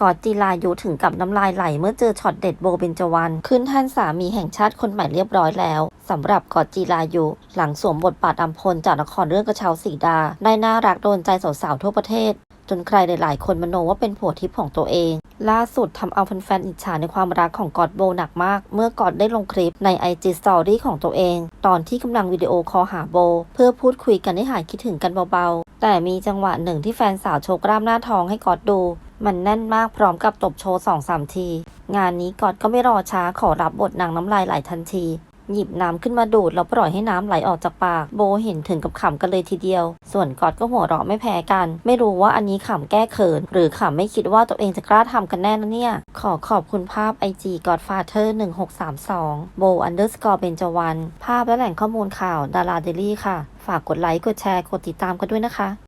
กอดจีรายุถึงกับน้ำลายไหลเมื่อเจอช็อตเด็ดโบเบนจวัน ขึ้นท่านสามีแห่งชาติคนใหม่เรียบร้อยแล้วสำหรับกอดจีรายุหลังสวมบทบาทอัมพลจากละครเรื่องกระเช้าสีดา ได้น่ารักโดนใจสาวๆทั่วประเทศ จนใครหลายๆ คนมโนว่าเป็นผัวทิพย์ของตัวเอง ล่าสุดทำเอาแฟนๆอิจฉาในความรักของกอดโบหนักมาก เมื่อกอดได้ลงคลิปใน IG Story ของตัวเอง ตอนที่กำลังวิดีโอคอลหาโบ เพื่อพูดคุยกันให้หายคิดถึงกันเบาๆแต่มีจังหวะหนึ่งที่แฟนสาวโชว์กล้ามหน้าท้องให้กอดดู มันแน่นมากพร้อมกับตบโชว์สองสามที งานนี้กอดก็ไม่รอช้าขอรับบทนางน้ำลายไหลทันที หยิบน้ำขึ้นมาดูดแล้วปล่อยให้น้ำไหลออกจากปาก โบเห็นถึงกับขำกันเลยทีเดียว ส่วนกอดก็หัวเราะไม่แพ้กัน ไม่รู้ว่าอันนี้ขำแก้เขิน หรือขำไม่คิดว่าตัวเองจะกล้าทำกันแน่นะเนี่ย ขอขอบคุณภาพ IG Godfather 1632 โบ underscore เบญจวรรณภาพและแหล่งข้อมูลข่าวดาราเดลี่ค่ะ ฝากกดไลค์กดแชร์กดติดตามกันด้วยนะคะ